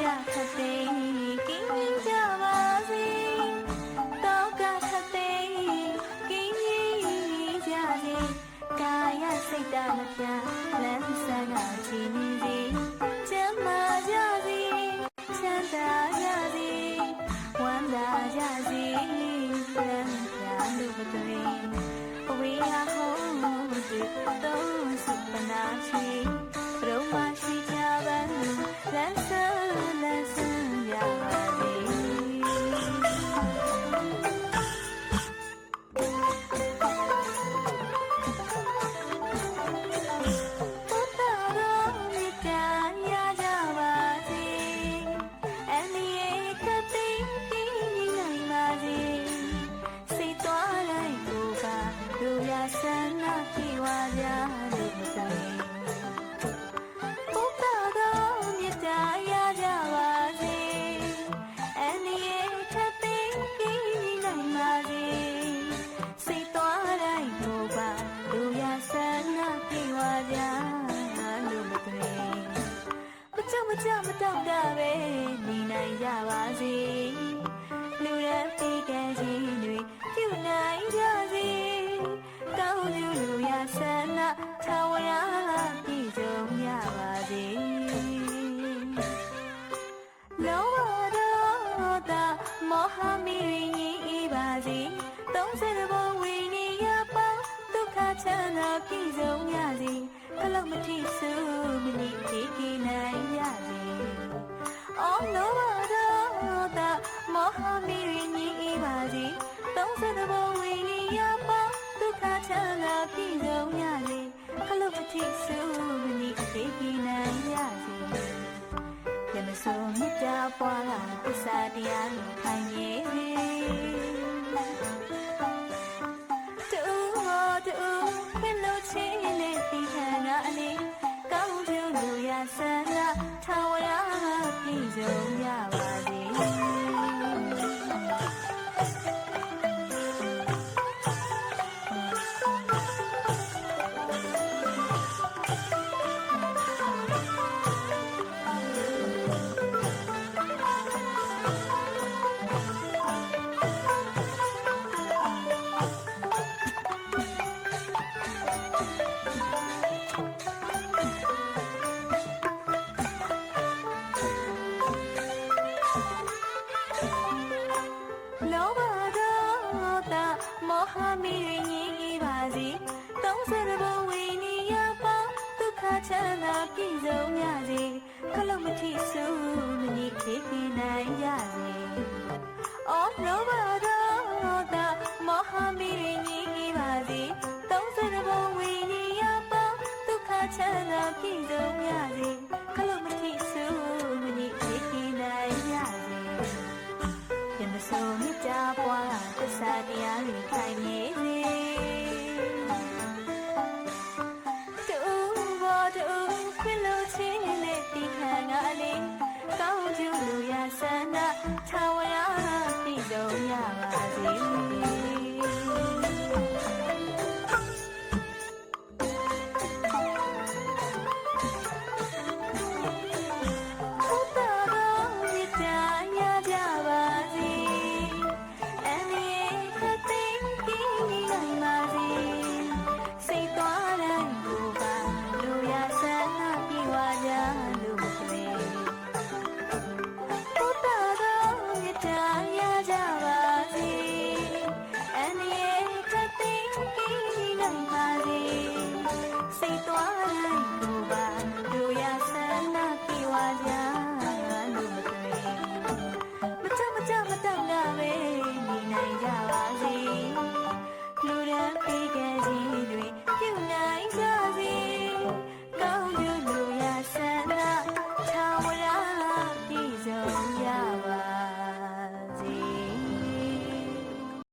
ကြခသိကင်းကြပါစေတောကခသိကင်းကြီးကြလေကာယစိတ်တမပြလမ်းစကားချင်းစီကျမ်းမာကြ မကြောက်မကြောက်မတော့တာပဲနေနိုင်ကြပါစေလူရပေကံကြီးတွေပြုနိုင်ကြစေကောင်းကျိုးလူရဆန္ဒထာဝရပြည့်စုံရပါစေလောဘဒေါသမောဟမီရင်းကြီးပါစေသုံးဆယ်ဘဝဝိနည်းရပါဒုက္ခချမ်းသာပြည့်စုံရစေခလုတ်မထိစုမနိခေခေနိုင်ရစေအော်လောဘဒေါသမောဟမီရင်းကြီးပါစေသုံးဆယ်ဘဝဝိနည်းရပါဒုက္ခချမ်းသာပြည့်စုံရစေခလုတ်မထိစုမနိခေခေနိုင်ရစေလက်မစုံမြတ်တာပွားလာသစ္စာတရားကိုခိုင်ရဲ့တူဟောတူ ခွင့်လို့ချင်းနဲ့ဒီခံကအနေကောင်းကျိုးလူရဆန္ဒထာဝရပြည့်စုံရပါ မီးတွေငြိမ်းကြီးပါစေသုံးဆယ်ဘဝီနီယပေါင်းဒုက္ခချမ်းသာပြည့်စုံရစေခလုံးမထိဆုံးမနည်းခေပြနိုင်ရစေအော်လောဘတော့တာမဟာမီးတွေငြိမ်းကြီးပါစေသုံးဆယ်ဘဝီနီယပေါင်းဒုက္ခချမ်းသာပြည့်စုံရ Sanaa.